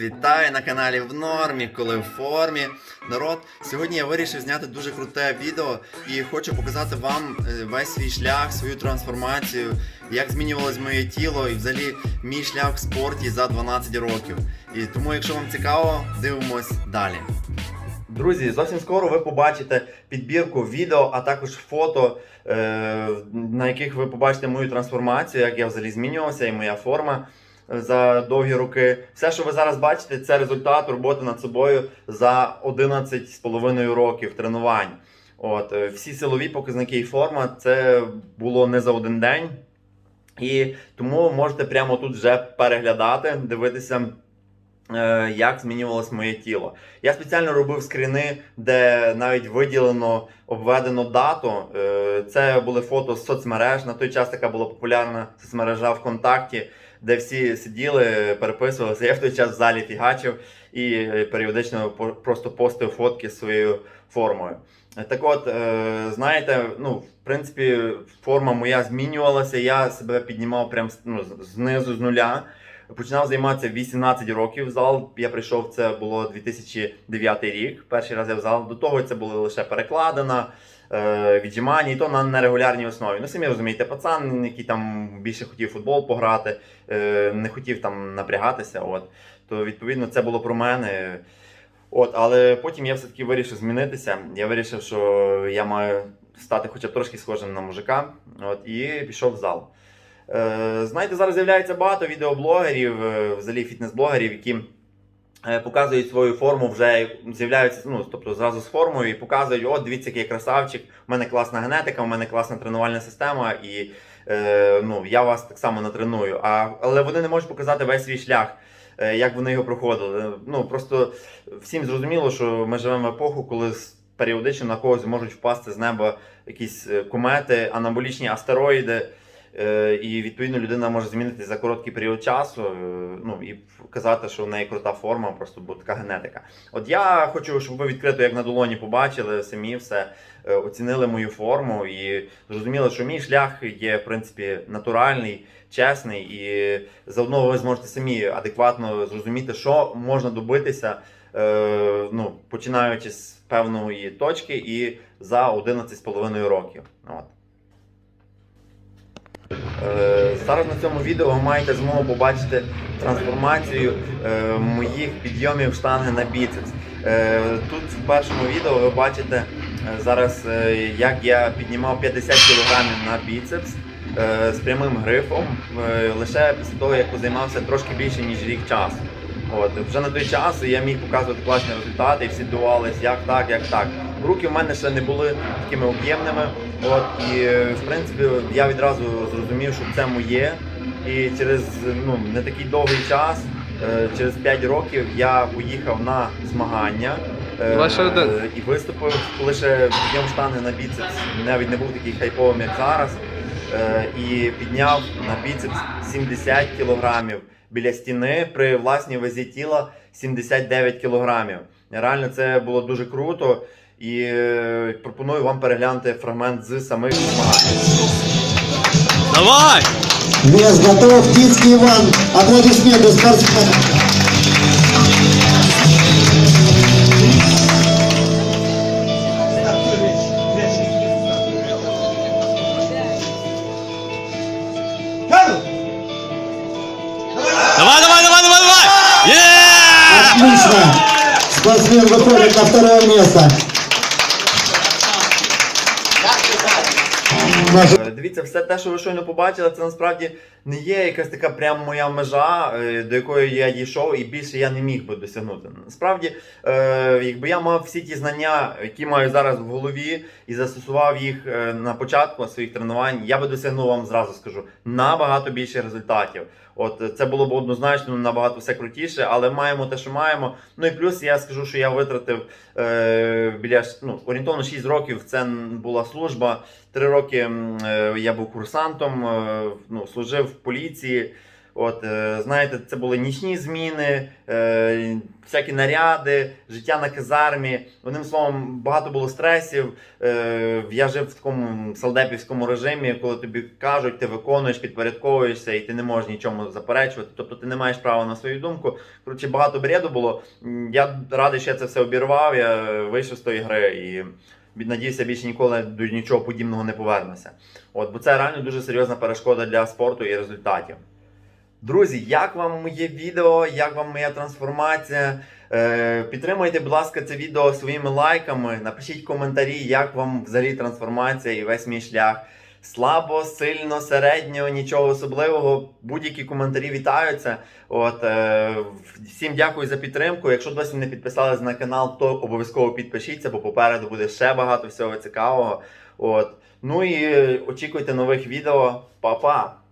Вітаю на каналі в нормі, коли в формі. Народ, сьогодні я вирішив зняти дуже круте відео і хочу показати вам е, весь свій шлях, свою трансформацію, як змінювалось моє тіло і взагалі мій шлях в спорті за 12 років. І тому, якщо вам цікаво, дивимось далі. Друзі, зовсім скоро ви побачите підбірку відео, а також фото, е, на яких ви побачите мою трансформацію, як я взагалі змінювався і моя форма за довгі роки. Все, що ви зараз бачите, це результат роботи над собою за 11,5 років тренувань. От, е, всі силові показники і форма це було не за один день. І тому можете прямо тут вже переглядати, дивитися. е, Як змінювалось моє тіло. Я спеціально робив скріни, де навіть виділено, обведено дату. Е, Це були фото з соцмереж. На той час така була популярна соцмережа ВКонтакті, де всі сиділи, переписувалися. Я в той час в залі фігачив і е, періодично просто постив фотки з своєю формою. Так от, е, знаєте, ну, в принципі, форма моя змінювалася, я себе піднімав прямо ну, знизу, з нуля. Починав займатися 18 років в зал. Я прийшов, це було 2009 рік. Перший раз я в зал. До того це було лише перекладена, е, віджимання, і то на нерегулярній основі. Ну, самі розумієте, пацан, який там більше хотів футбол пограти, е, не хотів там напрягатися. От. То відповідно це було про мене. От, але потім я все-таки вирішив змінитися. Я вирішив, що я маю стати хоча б трошки схожим на мужика. От, і пішов в зал. Е, знаєте, зараз з'являється багато відеоблогерів, е, взагалі фітнес-блогерів, які е, показують свою форму, вже з'являються, ну, тобто зразу з формою і показують, от дивіться, який красавчик, у мене класна генетика, у мене класна тренувальна система, і ну, я вас так само натреную. А, але вони не можуть показати весь свій шлях. Як вони його проходили. Ну просто всім зрозуміло, що ми живемо в епоху, коли періодично на когось можуть впасти з неба якісь комети, анаболічні астероїди. Е, І відповідно людина може змінитися за короткий період часу. е, Ну і казати, що в неї крута форма, просто бо така генетика. От я хочу, щоб ви відкрито, як на долоні, побачили самі все, е, оцінили мою форму і зрозуміли, що мій шлях є в принципі натуральний, чесний, і заодно ви зможете самі адекватно зрозуміти, що можна добитися, ну, починаючи з певної точки і за 11,5 років. От. Е, Зараз на цьому відео ви маєте змогу побачити трансформацію е, моїх підйомів штанги на біцепс. Е, Тут в першому відео ви бачите зараз, як я піднімав 50 кг на біцепс з прямим грифом, лише після того, як позаймався трошки більше, ніж рік часу. От, вже на той час я міг показувати класні результати, і всі дивувались, як так, як так. Руки в мене ще не були такими об'ємними. От, і в принципі я відразу зрозумів, що це моє. І через ну, не такий довгий час, е, через 5 років, я поїхав на змагання. е. І виступив лише підйом штани на біцепс. Навіть не був такий хайповим, як зараз. Е, І підняв на біцепс 70 кілограмів біля стіни при власній вазі тіла 79 кілограмів. Реально це було дуже круто. І е, пропоную вам переглянути фрагмент з самих змагань. Давай! Вес готов. Птицкий Иван. Аплодисменты спортсменам. Давай, давай, давай, давай, давай! Отлично. Спортсмен выходит на второе место. Наши Е, Дивіться, все те, що ви щойно побачили, це насправді не є якась така прям моя межа, е, до якої я дійшов, і більше я не міг би досягнути. Насправді, е, якби я мав всі ті знання, які маю зараз в голові, і застосував їх е, на початку своїх тренувань, я би досягнув вам зразу скажу набагато більше результатів. От е, це було б однозначно набагато все крутіше, але маємо те, що маємо. Ну і плюс я скажу, що я витратив е, біля ну, орієнтовно 6 років. Це була служба. Три роки м, е, я був курсантом, е, ну, служив в поліції. От, е, знаєте, це були нічні зміни, е, всякі наряди, життя на казармі. Одним словом, багато було стресів. Е, я жив в такому салдепівському режимі, коли тобі кажуть, ти виконуєш, підпорядковуєшся і ти не можеш нічому заперечувати. Тобто ти не маєш права на свою думку. Коротше, багато бреду було. Я радий, що я це все обірвав. Я вийшов з тої гри і надіюся, більше ніколи до нічого подібного не повернуся. От, бо це реально дуже серйозна перешкода для спорту і результатів. Друзі, як вам моє відео, як вам моя трансформація? Е, підтримуйте, будь ласка, це відео своїми лайками. Напишіть коментарі, як вам взагалі трансформація і весь мій шлях. Слабо, сильно, середньо, нічого особливого. Будь-які коментарі вітаються. От, е, всім дякую за підтримку. Якщо досі не підписались на канал, то обов'язково підпишіться, бо попереду буде ще багато всього цікавого. От. Ну і очікуйте нових відео. Па-па!